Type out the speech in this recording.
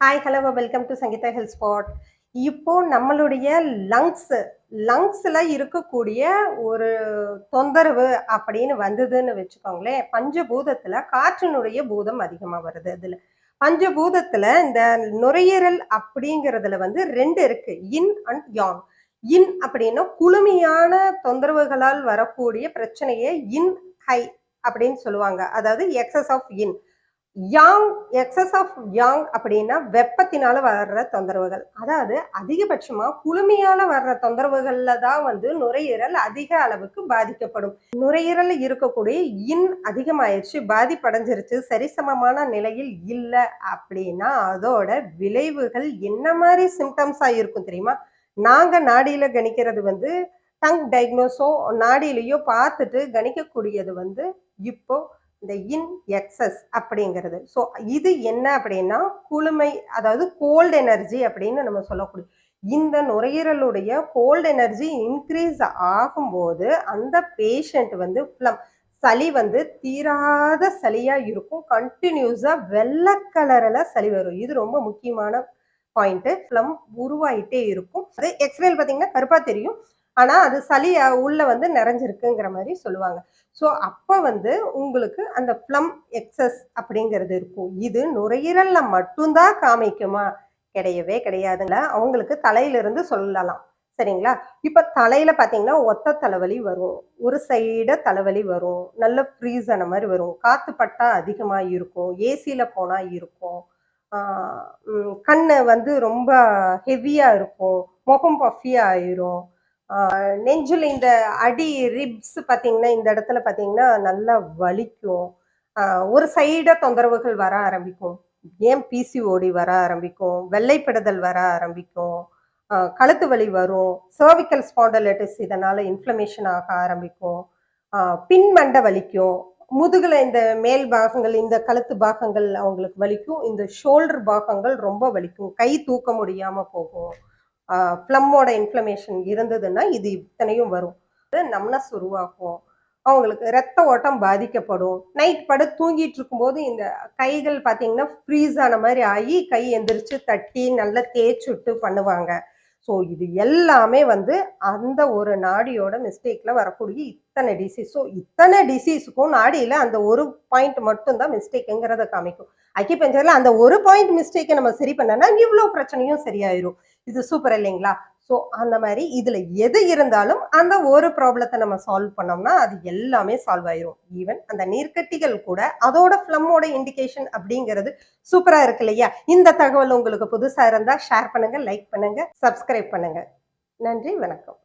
Hi hello welcome to Sangeetha health spot இப்போ நம்மளுடைய lungs லங்ஸில் இருக்கக்கூடிய ஒரு தொந்தரவு அப்படின்னு வந்ததுன்னு வச்சுக்கோங்களேன். பஞ்சபூதத்தில் காற்றினுடைய பூதம் அதிகமாக வருது அதில். பஞ்சபூதத்தில் இந்த நுரையீரல் அப்படிங்கிறதுல வந்து ரெண்டு இருக்கு. இன் அண்ட் யாங் இன் அப்படின்னா குளுமையான தொந்தரவுகளால் வரக்கூடிய பிரச்சனையை இன் ஹை அப்படின்னு சொல்லுவாங்க. அதாவது excess of yin yang excess of yang அப்படின்னா வெப்பத்தினால வர்ற தொந்தரவுகள். அதாவது அதிகபட்சமா குளுமையால வர்ற தொந்தரவுகள்ல தான் வந்து நுரையீரல் அதிக அளவுக்கு பாதிக்கப்படும். நுரையீரல் இருக்கக்கூடிய இன் அதிகமாயிருச்சு பாதிப்படைஞ்சிருச்சு சரிசமமான நிலையில் இல்லை அப்படின்னா அதோட விளைவுகள் என்ன மாதிரி சிம்டம்ஸா இருக்கும் தெரியுமா? நாங்க நாடியில கணிக்கிறது வந்து டங் டயக்னோஸோ நாடியிலையோ பார்த்துட்டு கணிக்கக்கூடியது வந்து இப்போ இந்த இன் எக்ஸஸ் அப்படிங்கிறது. ஸோ இது என்ன அப்படின்னா குளுமை அதாவது கோல்டு எனர்ஜி அப்படின்னு நம்ம சொல்லக்கூடிய இந்த நுரையீரலுடைய கோல்டு எனர்ஜி இன்க்ரீஸ் ஆகும்போது அந்த பேஷண்ட் வந்து ஃப்ளம் சளி வந்து தீராத சளியாக இருக்கும். கண்டினியூஸாக வெள்ளை கலரில் சளி வரும். இது ரொம்ப முக்கியமான பாயிண்ட்டு ஃப்ளம் உருவாயிட்டே இருக்கும். அது எக்ஸ்ரேல் பார்த்தீங்கன்னா கருப்பாக தெரியும். ஆனால் அது சளி உள்ளே வந்து நிறைஞ்சிருக்குங்கிற மாதிரி சொல்லுவாங்க. ஸோ அப்போ வந்து உங்களுக்கு அந்த ஃப்ளம் எக்ஸஸ் அப்படிங்கிறது இருக்கும். இது நுரையீரலில் மட்டும்தான் காமிக்குமா? கிடையவே கிடையாதுங்களா அவங்களுக்கு தலையிலிருந்து சொல்லலாம். சரிங்களா? இப்போ தலையில் பார்த்தீங்கன்னா ஒத்த தலைவலி வரும். ஒரு சைட தலைவலி வரும். நல்ல ஃப்ரீஸ் ஆன மாதிரி வரும். காற்று பட்டா அதிகமாக இருக்கும். ஏசியில் போனால் இருக்கும். கண் வந்து ரொம்ப ஹெவியாக இருக்கும். முகம் பஃபியாக ஆயிரும். நெஞ்சில் இந்த அடி ரிப்ஸ் பார்த்தீங்கன்னா இந்த இடத்துல பார்த்தீங்கன்னா நல்லா வலிக்கும். ஒரு சைடாக தொந்தரவுகள் வர ஆரம்பிக்கும். ஏன் பிசிஓடி வர ஆரம்பிக்கும்? வெள்ளைப்படுதல் வர ஆரம்பிக்கும். கழுத்து வலி வரும். சர்விக்கல் ஸ்பாண்டலைட்டிஸ் இதனால் இன்ஃப்ளமேஷன் ஆக ஆரம்பிக்கும். பின்மண்டை வலிக்கும். முதுகில் இந்த மேல் பாகங்கள் இந்த கழுத்து பாகங்கள் அவங்களுக்கு வலிக்கும். இந்த ஷோல்டர் பாகங்கள் ரொம்ப வலிக்கும். கை தூக்க முடியாமல் போகும். ஃப்ளம்மோட இன்ஃப்ளமேஷன் இருந்ததுன்னா இது இத்தனையும் வரும். நம்னஸ் உருவாகும். அவங்களுக்கு ரத்த ஓட்டம் பாதிக்கப்படும். நைட் படு தூங்கிட்டு இருக்கும்போது இந்த கைகள் பார்த்தீங்கன்னா ஃப்ரீஸ் ஆன மாதிரி ஆகி கை எந்திரிச்சு தட்டி நல்லா தேய்ச்சுட்டு விட்டு பண்ணுவாங்க. ஸோ இது எல்லாமே வந்து அந்த ஒரு நாடியோட மிஸ்டேக்ல வரக்கூடிய இத்தனை டிசீஸ் ஸோ இத்தனை டிசீஸுக்கும் நாடியில் அந்த ஒரு பாயிண்ட் மட்டும்தான் மிஸ்டேக்குங்கிறத காமிக்கும். அக்கிபஞ்சர்ல அந்த ஒரு பாயிண்ட் மிஸ்டேக்கை நம்ம சரி பண்ணனா இவ்வளோ பிரச்சனையும் சரியாயிரும். இது சூப்பர் இல்லைங்களா? ஸோ அந்த மாதிரி இதுல எது இருந்தாலும் அந்த ஒரு ப்ராப்ளத்தை நம்ம சால்வ் பண்ணோம்னா அது எல்லாமே சால்வ் ஆயிரும். ஈவன் அந்த நீர்க்கட்டிகள் கூட அதோட ஃப்ளம்மோட இண்டிகேஷன் அப்படிங்கிறது சூப்பரா இருக்கு இல்லையா? இந்த தகவல் உங்களுக்கு புதுசா இருந்தா ஷேர் பண்ணுங்க லைக் பண்ணுங்க சப்ஸ்கிரைப் பண்ணுங்க. நன்றி வணக்கம்.